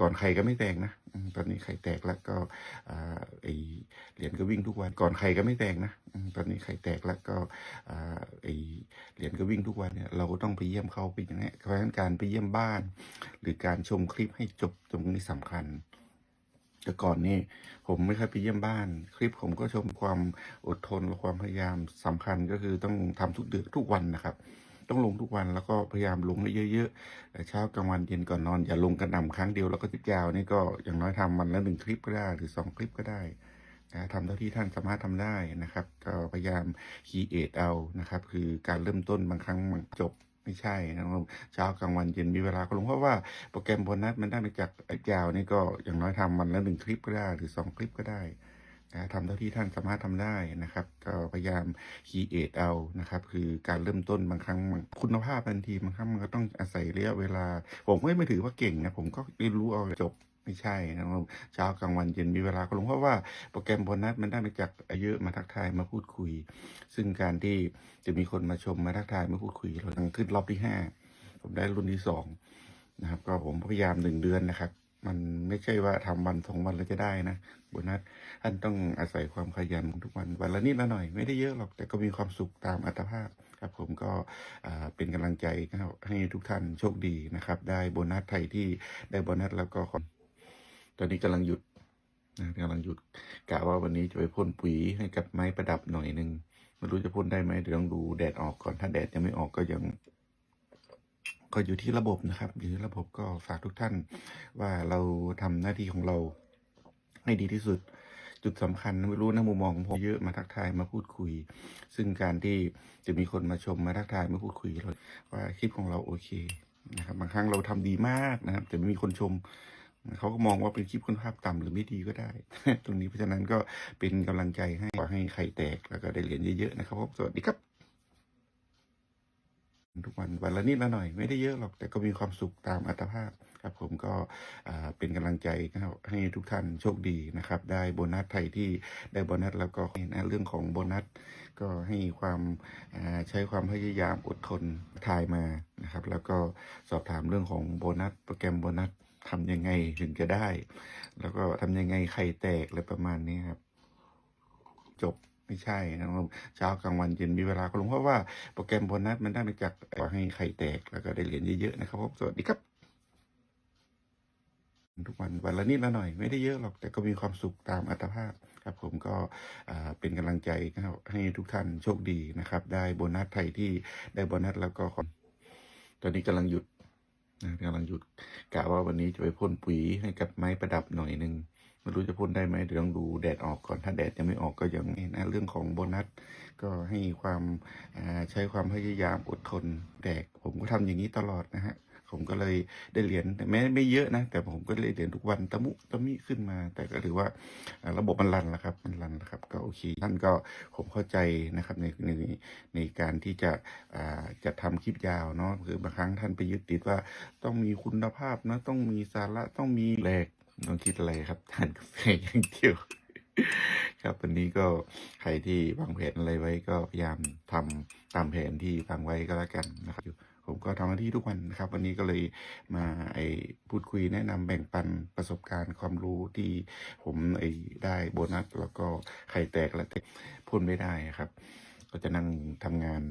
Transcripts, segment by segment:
ก่อนใครก็ไม่แตกนะตอนนี้ไข่แตกแล้วก็ไอเหรียญก็วิ่งทุกวัน ก่อนใครก็ไม่แตกนะตอนนี้ไข่แตกแล้วก็ไอเหรียญก็วิ่งทุกวันเนี่ยเราก็ต้องไปเยี่ยมเขาไปอย่างเงี้เพราะฉะนั้นการไปเยี่ยมบ้าน หรือการชมคลิปให้จบตรงนี้สำคัญแต่ก่อนนี่ผมไม่เคยไปเยี่ยมบ้าน คลิปผมก็ชมความอดทนและความพยายามสำคัญก็คือต้องทำทุกเดือนทุกวันนะครับ ต้องลงทุกวันแล้วก็พยายามลงให้เยอะๆแต่เช้ากลางวันเย็นก่อนนอนอย่าลงกระหน่ำครั้งเดียวแล้วก็ติดยาวนี่ก็อย่างน้อยทำวันละหนึ่งคลิปก็ได้หรือสองคลิปก็ได้นะทำเท่าที่ท่านสามารถทำได้นะครับ ก็พยายามคีเอทเอานะครับ คือการเริ่มต้นบางครั้งมันจบไม่ใช่นะครับเช้ากลางวันเย็นมีเวลาก็ลงเพราะว่าโปรแกรมโบนัสมันได้มาจากแอปยาวนี่ก็อย่างน้อยทำวันละหนึ่งคลิปก็ได้หรือสองคลิปก็ได้ นะทำเท่าที่ท่านสามารถทำได้นะครับ ก็พยายามคีเอทเอานะครับ คือการเริ่มต้นบางครั้งคุณภาพบางทีบางครั้งมันก็ต้องอาศัยระยะเวลา ผมก็ไม่ถือว่าเก่งนะ ผมก็เรียนรู้เอาจบไม่ใช่นะครับเช้ากลางวันเย็นมีเวลาก็ลงเพราะว่าโปรแกรมโบนัสมันได้มาจากอายุมาทักทายมาพูดคุย ซึ่งการที่จะมีคนมาชมมาทักทายมาพูดคุยเราตั้งขึ้นรอบที่ห้าผมได้รุ่นที่สองนะครับ ก็ผมพยายามหนึ่งเดือนนะครับ มันไม่ใช่ว่าทำวันสองวันแล้วจะได้นะโบนัสท่านต้องอาศัยความขยันทุกวันวันละนิดละหน่อย ไม่ได้เยอะหรอกแต่ก็มีความสุขตามอัตภาพครับผมก็เป็นกำลังใจให้ทุกท่านโชคดีนะครับ ได้โบนัสไทยที่ได้โบนัสแล้วก็ตอนนี้กำลังหยุดนะกำลังหยุดกะว่าวันนี้จะไปพ่นปุ๋ยให้กับไม้ประดับหน่อยหนึ่งไม่รู้จะพ่นได้ไหมเดี๋ยวต้องดูแดดออกก่อนถ้าแดดยังไม่ออกก็ยัง ก็อยู่ที่ระบบนะครับ อยู่ที่ระบบก็ฝากทุกท่านว่าเราทำหน้าที่ของเราให้ดีที่สุด จุดสำคัญไม่รู้นะมุมมองของผมเยอะมาทักทายมาพูดคุย ซึ่งการที่จะมีคนมาชมมาทักทายมาพูดคุยเราว่าคลิปของเราโอเคนะครับบางครั้งเราทำดีมากนะครับ แต่ไม่มีคนชมเขาก็มองว่าเป็นคลิปคุณภาพต่ำหรือไม่ดีก็ได้ ตรงนี้เพราะฉะนั้นก็เป็นกำลังใจให้ขอให้ไข่แตกแล้วก็ได้เหรียญเยอะๆนะครับสวัสดีครับ ทุกวันวันละนิดละหน่อยไม่ได้เยอะหรอกแต่ก็มีความสุขตามอัตภาพครับผมก็เป็นกำลังใจให้ทุกท่านโชคดีนะครับ ได้โบนัสไทยที่ได้โบนัสแล้วก็นะเรื่องของโบนัสก็ให้ความใช้ความพยายามอดทนทายมานะครับ แล้วก็สอบถามเรื่องของโบนัสโปรแกรมโบนัสทำยังไงถึงจะได้ แล้วก็ทำยังไงไข่แตกอะไรประมาณนี้ครับ จบ ไม่ใช่นะครับเช้ากลางวันเย็นมีเวลาก็ลงเพราะว่าโปรแกรมโบนัสมันได้มาจากขอให้ไข่แตกแล้วก็ได้เหรียญเยอะๆนะครับผมสวัสดีครับ ทุกวันวันละนิดละหน่อย ไม่ได้เยอะหรอกแต่ก็มีความสุขตามอัตภาพครับผมก็เป็นกำลังใจให้ทุกท่านโชคดีนะครับ ได้โบนัสไทยที่ได้โบนัสแล้วก็ตอนนี้กำลังหยุดนะกำลังหยุดกะว่าวันนี้จะไปพ่นปุ๋ยให้กับไม้ประดับหน่อยหนึ่ง ไม่รู้จะพ่นได้ไหมเดี๋ยวต้องดูแดดออกก่อนถ้าแดดยังไม่ออกก็ยังนะเรื่องของโบนัสก็ให้ความใช้ความพยายามอดทนแดกผมก็ทำอย่างนี้ตลอดนะฮะผมก็เลยได้เหรียญแต่แม้ไม่เยอะนะ แต่ผมก็ได้เหรียญทุกวันตะมุตะมิขึ้นมา แต่ก็ถือว่าระบบมันรันแล้วครับมันรันแล้วครับ ก็โอเคท่านก็ผมเข้าใจนะครับในในในการที่จะจะทำคลิปยาวเนาะคือบางครั้งท่านไปยึดติดว่าต้องมีคุณภาพนะต้องมีสาระต้องมีแหลก ต้องคิดอะไรครับทานกาแฟอย่างเดียว ครับวันนี้ก็ใครที่วางแผนอะไรไว้ก็พยายามทำตามแผนที่วางไว้ก็แล้วกันนะครับผมก็ทำหน้าที่ทุกวันนะครับ วันนี้ก็เลยมาไอพูดคุยแนะนำแบ่งปันประสบการณ์ความรู้ที่ผมไอได้โบนัส แล้วก็ไข่แตกและพ่นไม่ได้ครับ ก็จะนั่งทำงาน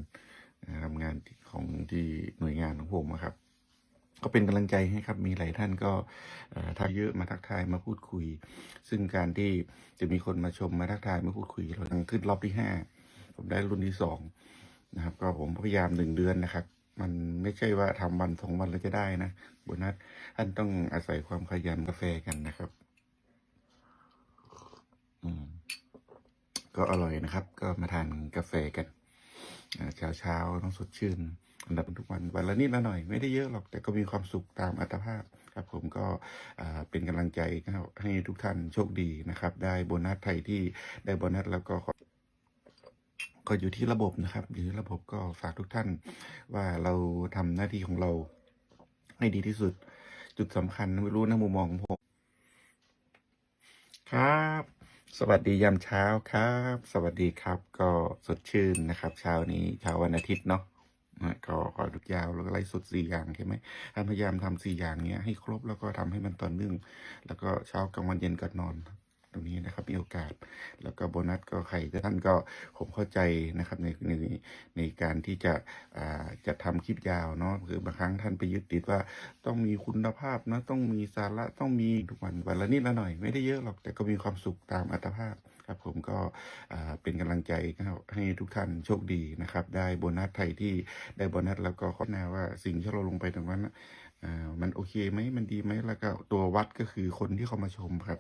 อ่าทำงานของที่หน่วยงานของผมอะครับ ก็เป็นกำลังใจให้ครับมีหลายท่านก็ทักเยอะมาทักทายมาพูดคุย ซึ่งการที่จะมีคนมาชมมาทักทายมาพูดคุยเราตั้งขึ้นรอบที่ห้าผมได้รุ่นที่สองนะครับ ก็ผมพยายามหนึ่งเดือนนะครับ มันไม่ใช่ว่าทำวันสองวันแล้วจะได้นะโบนัสท่านต้องอาศัยความขยันกาแฟกันนะครับ อืมก็อร่อยนะครับ ก็มาทานกาแฟกัน เช้าเช้าต้องสดชื่นอันดับทุกวันวันละนิดละหน่อยไม่ได้เยอะหรอกแต่ก็มีความสุขตามอัตภาพครับผมก็เป็นกำลังใจให้ทุกท่านโชคดีนะครับ ได้โบนัสไทยที่ได้โบนัสแล้วก็ก็อยู่ที่ระบบนะครับ อยู่ที่ระบบก็ฝากทุกท่านว่าเราทำหน้าที่ของเราให้ดีที่สุด จุดสำคัญไม่รู้นะมุมมองของผมครับ สวัสดียามเช้าครับ สวัสดีครับ ก็สดชื่นนะครับ เช้านี้เช้าวันอาทิตย์เนาะก็ขอทุกยาวแล้วก็ไล่สดสี่อย่างใช่ไหมพยายามทำสี่อย่างเนี้ยให้ครบแล้วก็ทำให้มันต่อเนื่อง แล้วก็เช้ากลางวันเย็นก่อนนอน ตรงนี้นะครับมีโอกาส แล้วก็โบนัสก็ใครแต่ท่านก็ผมเข้าใจนะครับในในในการที่จะจะทำคลิปยาวเนาะคือบางครั้งท่านไปยึดติดว่าต้องมีคุณภาพนะต้องมีสาระต้องมีทุกวันวันละนิดละหน่อยไม่ได้เยอะหรอกแต่ก็มีความสุขตามอัตภาพครับผมก็เป็นกำลังใจให้ทุกท่านโชคดีนะครับ ได้โบนัสไทยที่ได้โบนัสแล้วก็ข้อแนาว่าสิ่งที่เราลงไปตรงนั้นน่ะมันโอเคไหมมันดีไหมแล้วก็ตัววัดก็คือคนที่เขามาชมครับ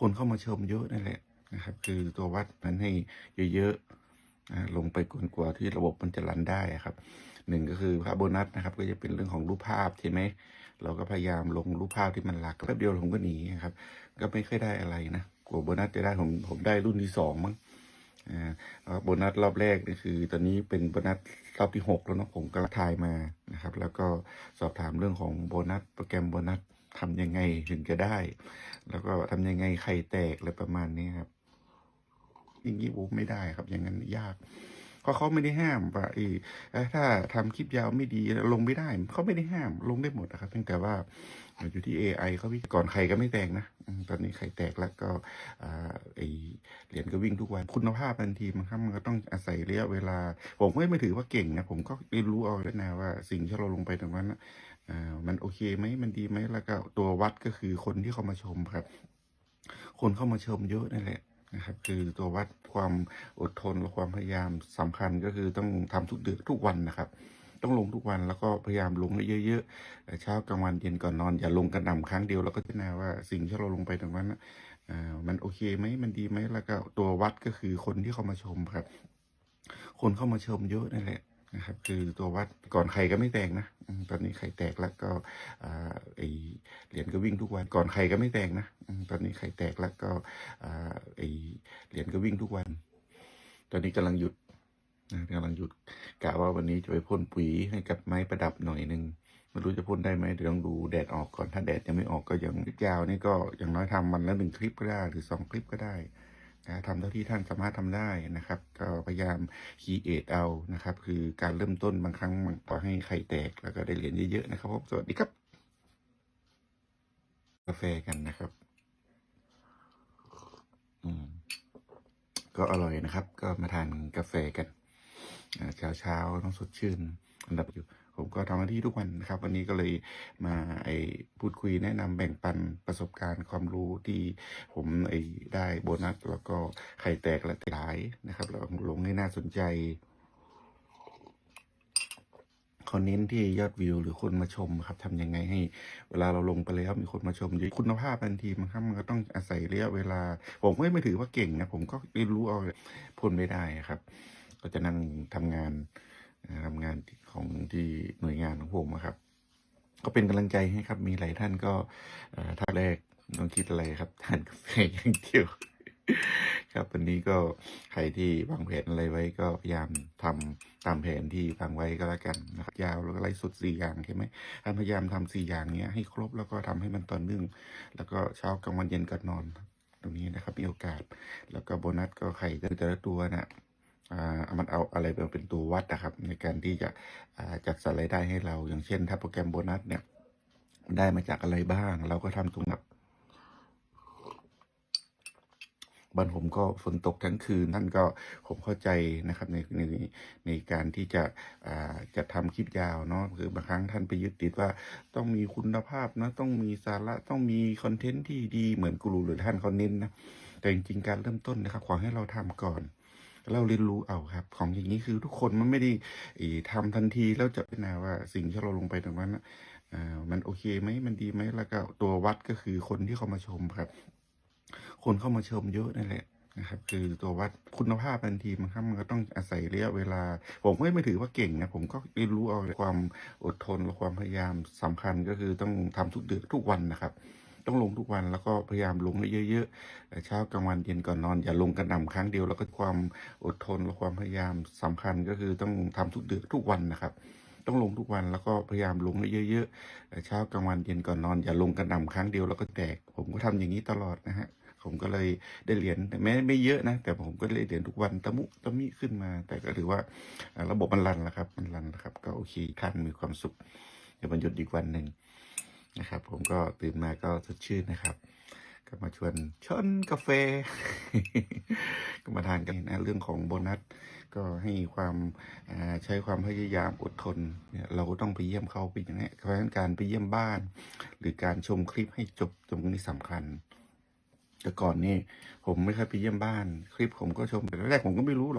คนเข้ามาชมเยอะนั่นแหละนะครับ คือตัววัดนั้นให้เยอะๆนะลงไปกวนกว่าที่ระบบมันจะรันได้ครับหนึ่งก็คือภาพโบนัสนะครับ ก็จะเป็นเรื่องของรูปภาพใช่ไหมเราก็พยายามลงรูปภาพที่มันหลักแป๊บเดียวผมก็หนีครับ ก็ไม่ค่อยได้อะไรนะกลัวโบนัสจะได้ผมผมได้รุ่นที่สองมั้งอ่าแล้วโบนัสรอบแรกนี่คือ ตอนนี้เป็นโบนัสรอบที่หกแล้วนะผมก็ทายมานะครับ แล้วก็สอบถามเรื่องของโบนัสโปรแกรมโบนัส ทำยังไงถึงจะได้ แล้วก็ทำยังไงไข่แตกอะไรประมาณนี้ครับอย่างนี้โอ้ไม่ได้ครับ อย่างนั้นยากเพราะเขาไม่ได้ห้ามว่าเออเอ้ยถ้าทำคลิปยาวไม่ดีลงไม่ได้เขาไม่ได้ห้ามลงได้หมดนะครับเพียงแต่ว่าอยู่ที่ AI เขาวิก่อนใครก็ไม่แตกนะตอนนี้ใครแตกแล้วก็ไอเหรียญก็วิ่งทุกวันคุณภาพทันทีมันครับมันก็ต้องอาศัยระยะเวลา ผมไม่ไม่ถือว่าเก่งนะผมก็เรียนรู้เอาแล้วนะว่าสิ่งที่เราลงไปตรงนั้นนะ มันโอเคไหมมันดีไหมแล้วก็ตัววัดก็คือคนที่เข้ามาชมครับ คนเข้ามาชมเยอะนั่นแหละนะครับ คือตัววัดความอดทนและความพยายามสำคัญก็คือต้องทำทุกเดือนทุกวันนะครับ ต้องลงทุกวันแล้วก็พยายามลงให้เยอะๆเช้ากลางวันเย็นก่อนนอน อย่าลงกระหน่ำครั้งเดียวแล้วก็พิจารณาว่าสิ่งที่เราลงไปตรงนั้นน่ะอ่ามันโอเคไหมมันดีไหมแล้วก็ตัววัดก็คือคนที่เข้ามาชมครับ คนเข้ามาชมเยอะนั่นแหละ นะครับ คือตัววัดก่อนใครก็ไม่แตกนะ ตอนนี้ใครแตกแล้วก็ไอเหรียญก็วิ่งทุกวัน ก่อนใครก็ไม่แตกนะ ตอนนี้ใครแตกแล้วก็ไอเหรียญก็วิ่งทุกวัน ตอนนี้กำลังหยุดนะกำลังหยุดกะว่าวันนี้จะไปพ่นปุ๋ยให้กับไม้ประดับหน่อยหนึ่งไม่รู้จะพ่นได้ไหมเดี๋ยวต้องดูแดดออกก่อนถ้าแดดยังไม่ออกก็ยังคลิปยาวนี่ก็อย่างน้อยทำวันละหนึ่งคลิปก็ได้หรือสองคลิปก็ได้ ทำเท่าที่ท่านสามารถทำได้นะครับ ก็พยายามคีเอทเอานะครับ คือการเริ่มต้นบางครั้งมันก็ให้ไข่แตกแล้วก็ได้เหรียญเยอะๆนะครับผมสวัสดีครับ กาแฟกันนะครับ อืมก็อร่อยนะครับ ก็มาทานกาแฟกันเช้าเช้าต้องสดชื่น อันดับอยู่ ผมก็ทำหน้าที่ทุกวันนะครับ วันนี้ก็เลยมาไอพูดคุยแนะนำแบ่งปันประสบการณ์ความรู้ที่ผมไอได้โบนัสแล้วก็ไข่แตกและหลายนะครับ แล้วลงให้น่าสนใจเขาเน้นที่ยอดวิวหรือคนมาชมครับทำยังไงให้ เวลาเราลงไปแล้วมีคนมาชมเยอะคุณภาพทันทีมันครับมันก็ต้องอาศัยระยะเวลา ผมไม่ไม่ถือว่าเก่งนะ ผมก็เรียนรู้เอาพ่นไม่ได้ครับ ก็จะนั่งทำงาน ทำงานของที่หน่วยงานของผมอะครับ ก็เป็นกำลังใจให้ครับ มีหลายท่านก็ท่านแรกต้องคิดอะไรครับทานกาแฟอย่างเดียวครับวันนี้ก็ใครที่วางแผนอะไรไว้ก็พยายามทำตามแผนที่วางไว้ก็แล้วกันนะครับยาวแล้วก็ไล่สุดสี่อย่างใช่ไหมท่านพยายามทำสี่อย่างเนี้ยให้ครบแล้วก็ทำให้มันต่อเนื่องแล้วก็เช้ากลางวันเย็นก่อนนอน ตรงนี้นะครับมีโอกาส แล้วก็โบนัสก็ไข่แต่ละตัวนะอ่า มันเอาอะไรมาเป็นตัววัดนะครับ ในการที่จะจัดสรรรายได้ให้เรา อย่างเช่น ถ้าโปรแกรมโบนัสเนี่ยได้มาจากอะไรบ้าง เราก็ทำตรงนั้นบ้านผมก็ฝนตกทั้งคืนนั่นก็ผมเข้าใจนะครับในในในการที่จะจะทำคลิปยาวเนาะคือบางครั้งท่านไปยึดติดว่าต้องมีคุณภาพนะต้องมีสาระต้องมีคอนเทนต์ที่ดีเหมือนกูรูหรือท่านเขาเน้นนะแต่จริงๆการเริ่มต้นนะครับขอให้เราทำก่อน เราเรียนรู้เอาครับ ของอย่างนี้คือทุกคนมันไม่ได้อีทำทันทีแล้วจะพิจารณาว่าสิ่งที่เราลงไปตรงนั้นอ่ามันโอเคไหมมันดีไหมแล้วก็ตัววัดก็คือคนที่เข้ามาชมครับ คนเข้ามาชมเยอะนั่นแหละนะครับ คือตัววัดคุณภาพทันทีมันครับมันก็ต้องอาศัยระยะเวลา ผมไม่ไม่ถือว่าเก่งนะ ผมก็เรียนรู้เอาความอดทนและความพยายามสำคัญก็คือต้องทำทุกเดือนทุกวันนะครับ ต้องลงทุกวันแล้วก็พยายามลงให้เยอะๆแต่เช้ากลางวันเย็นก่อนนอน อย่าลงกระหน่ำครั้งเดียว แล้วก็ความอดทนและความพยายามสำคัญก็คือต้องทำทุกเดือนทุกวันนะครับ ต้องลงทุกวันแล้วก็พยายามลงให้เยอะๆแต่เช้ากลางวันเย็นก่อนนอน อย่าลงกระหน่ำครั้งเดียวแล้วก็แตก ผมก็ทำอย่างนี้ตลอดนะฮะผมก็เลยได้เหรียญแต่แม้ไม่เยอะนะ แต่ผมก็ได้เหรียญทุกวันตะมุตะมิขึ้นมา แต่ก็ถือว่าอ่าระบบมันรันแล้วครับ มันรันแล้วครับ ก็โอเคท่านมีความสุขเดี๋ยวมันหยุดอีกวันหนึ่ง นะครับ ผมก็ตื่นมาก็สดชื่นนะครับ ก็มาชวนชนกาแฟ ก็มาทานกันนะเรื่องของโบนัส ก็ให้ความใช้ความพยายามอดทนเนี่ยเราก็ต้องไปเยี่ยมเขาเป็นอย่างนี้เพราะฉะนั้นการไปเยี่ยมบ้าน หรือการชมคลิปให้จบตรงนี้สำคัญแต่ก่อนนี่ผมไม่เคยไปเยี่ยมบ้าน คลิปผมก็ชมแต่แรกผมก็ไม่รู้หรอก